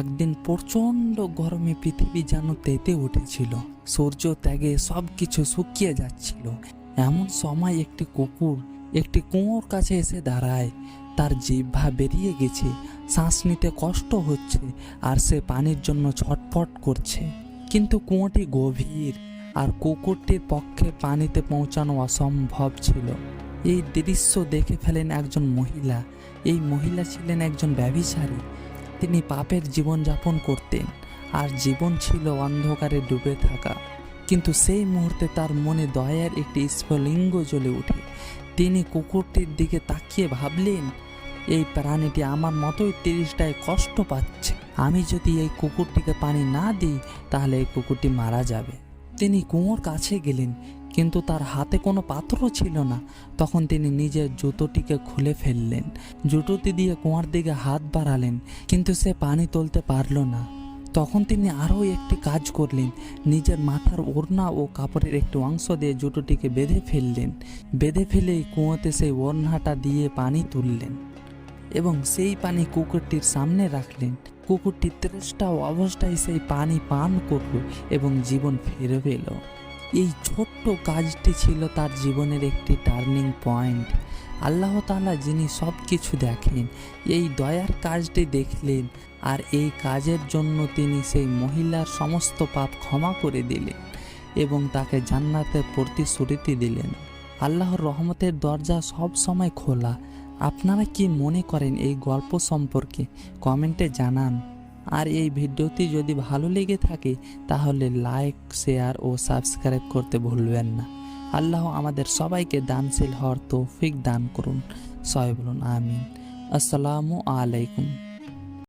একদিন প্রচণ্ড গরমে পৃথিবী যেন তেতে উঠেছিল। সূর্য ত্যাগে সব কিছু শুকিয়ে যাচ্ছিল। এমন সময় একটি কুকুর একটি কুয়োর কাছে এসে দাঁড়ায়। তার জিহ্বা বেরিয়ে গেছে। শ্বাস নিতে কষ্ট হচ্ছে আর সে পানির জন্য ছটফট করছে। কিন্তু কুয়োটি গভীর আর কুকুরটির পক্ষে পানিতে পৌঁছানো অসম্ভব ছিল। এই দৃশ্য দেখে ফেলেন একজন মহিলা। এই মহিলা ছিলেন একজন ব্যভিচারী তিনি পাপের জীবনযাপন করতেন আর জীবন ছিল অন্ধকারে ডুবে থাকা। কিন্তু সেই মুহূর্তে তার মনে দয়ার একটি স্ফলিঙ্গ জ্বলে ওঠে। তিনি কুকুরটির দিকে তাকিয়ে ভাবলেন, এই প্রাণীটি আমার মতোই তিরিশটায় কষ্ট পাচ্ছে। আমি যদি এই কুকুরটিকে পানি না দিই, তাহলে এই কুকুরটি মারা যাবে। তিনি কুয়োর কাছে গেলেন। কিন্তু তার হাতে কোনো পাত্রও ছিল না। তখন তিনি নিজের জুতোটিকে খুলে ফেললেন। জুতোটি দিয়ে কুয়ার দিকে হাত বাড়ালেন, কিন্তু সে পানি তুলতে পারল না। তখন তিনি আরও একটি কাজ করলেন, নিজের মাথার ওড়না ও কাপড়ের একটি অংশ দিয়ে জুতোটিকে বেঁধে ফেললেন। বেঁধে ফেলেই কুয়োতে সেই ওড়নাটা দিয়ে পানি তুললেন এবং সেই পানি কুকুরটির সামনে রাখলেন। কুকুরটি তেষ্টা অবস্থায় সেই পানি পান করল এবং জীবন ফিরে পেল। এই ছোট্ট কাজটি ছিল তার জীবনের একটি টার্নিং পয়েন্ট আল্লাহ তালা যিনি সব কিছু দেখেন, এই দয়ার কাজটি দেখলেন আর এই কাজের জন্য তিনি সেই মহিলার সমস্ত পাপ ক্ষমা করে দিলেন এবং তাকে জান্নাতের প্রতিশ্রুতি দিলেন। আল্লাহর রহমতের দরজা সব সময় খোলা। আপনারা কি মনে করেন এই গল্প সম্পর্কে? কমেন্টে জানান। আর এই ভিডিওটি যদি ভালো লেগে থাকে, তাহলে লাইক শেয়ার ও সাবস্ক্রাইব করতে ভুলবেন না। আল্লাহ আমাদের সবাইকে দানশীল হওয়ার তৌফিক দান করুন। সবাই বলুন, আমিন। আসসালামু আলাইকুম।